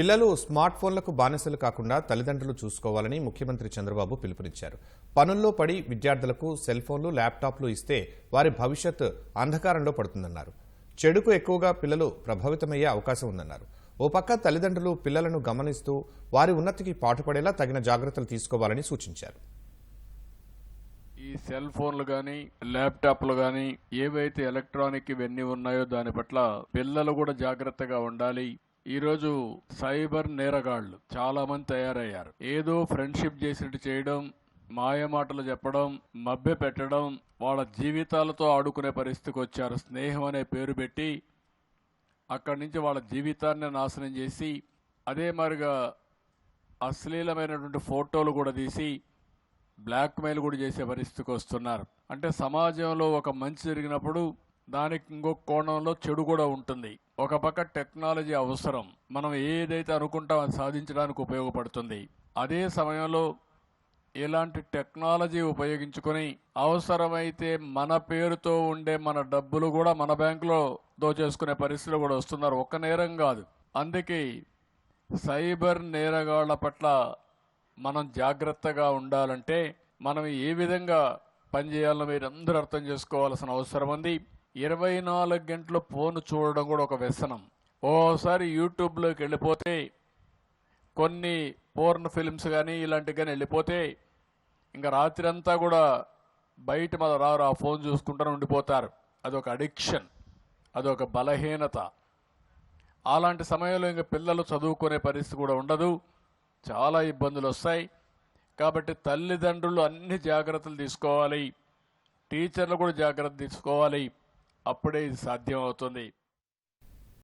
పిల్లలు స్మార్ట్ ఫోన్లకు బానిసలు కాకుండా తల్లిదండ్రులు చూసుకోవాలని ముఖ్యమంత్రి చంద్రబాబు పిలుపునిచ్చారు. పనుల్లో పడి విద్యార్థులకు సెల్ ఫోన్లు ల్యాప్టాప్లు ఇస్తే వారి భవిష్యత్ అంధకారంలో పడుతుందన్నారు. చెడుకు ఎక్కువగా పిల్లలు ప్రభావితమయ్యే అవకాశం ఉందన్నారు. ఓ పక్క తల్లిదండ్రులు పిల్లలను గమనిస్తూ వారి ఉన్నతికి పాటుపడేలా తగిన జాగ్రత్తలు తీసుకోవాలని సూచించారు. ఈ సెల్ ఫోన్లు కానీ ల్యాప్టాప్లు కానీ ఏవైతే ఎలక్ట్రానిక్ ఇవన్నీ ఉన్నాయో దాని పట్ల పిల్లలు కూడా జాగ్రత్తగా ఉండాలి. ఈరోజు సైబర్ నేరగాళ్ళు చాలా మంది తయారయ్యారు. ఏదో ఫ్రెండ్షిప్ చేసినట్టు చేయడం మాయమాటలు చెప్పడం మభ్య పెట్టడం వాళ్ళ జీవితాలతో ఆడుకునే పరిస్థితికి వచ్చారు. స్నేహం అనే పేరు పెట్టి అక్కడి నుంచి వాళ్ళ జీవితాన్ని నాశనం చేసి అదే మరిగా అశ్లీలమైనటువంటి ఫోటోలు కూడా తీసి బ్లాక్మెయిల్ కూడా చేసే పరిస్థితికి వస్తున్నారు. అంటే సమాజంలో ఒక మంచి జరిగినప్పుడు దానికి ఇంకొక కోణంలో చెడు కూడా ఉంటుంది. ఒక పక్క టెక్నాలజీ అవసరం. మనం ఏదైతే అనుకుంటాం అది సాధించడానికి ఉపయోగపడుతుంది. అదే సమయంలో ఇలాంటి టెక్నాలజీ ఉపయోగించుకొని అవసరమైతే మన పేరుతో ఉండే మన డబ్బులు కూడా మన బ్యాంకులో దోచేసుకునే పరిస్థితులు కూడా వస్తున్నారు. ఒక్క నేరం కాదు. అందుకే సైబర్ నేరగాళ్ళ పట్ల మనం జాగ్రత్తగా ఉండాలంటే మనం ఏ విధంగా పనిచేయాలో మీరు అందరూ అర్థం చేసుకోవాల్సిన అవసరం ఉంది. ఇరవై నాలుగు గంటలు ఫోన్ చూడడం కూడా ఒక వ్యసనం. ఓసారి యూట్యూబ్లోకి వెళ్ళిపోతే కొన్ని పోర్న్ ఫిల్మ్స్ కానీ ఇలాంటివి కానీ వెళ్ళిపోతే ఇంకా రాత్రి అంతా కూడా బయట మన రారు ఆ ఫోన్ చూసుకుంటూ ఉండిపోతారు. అదొక అడిక్షన్ అదొక బలహీనత. అలాంటి సమయంలో ఇంకా పిల్లలు చదువుకునే పరిస్థితి కూడా ఉండదు. చాలా ఇబ్బందులు వస్తాయి. కాబట్టి తల్లిదండ్రులు అన్ని జాగ్రత్తలు తీసుకోవాలి. టీచర్లు కూడా జాగ్రత్త తీసుకోవాలి. అప్పుడే ఇది సాధ్యం అవుతుంది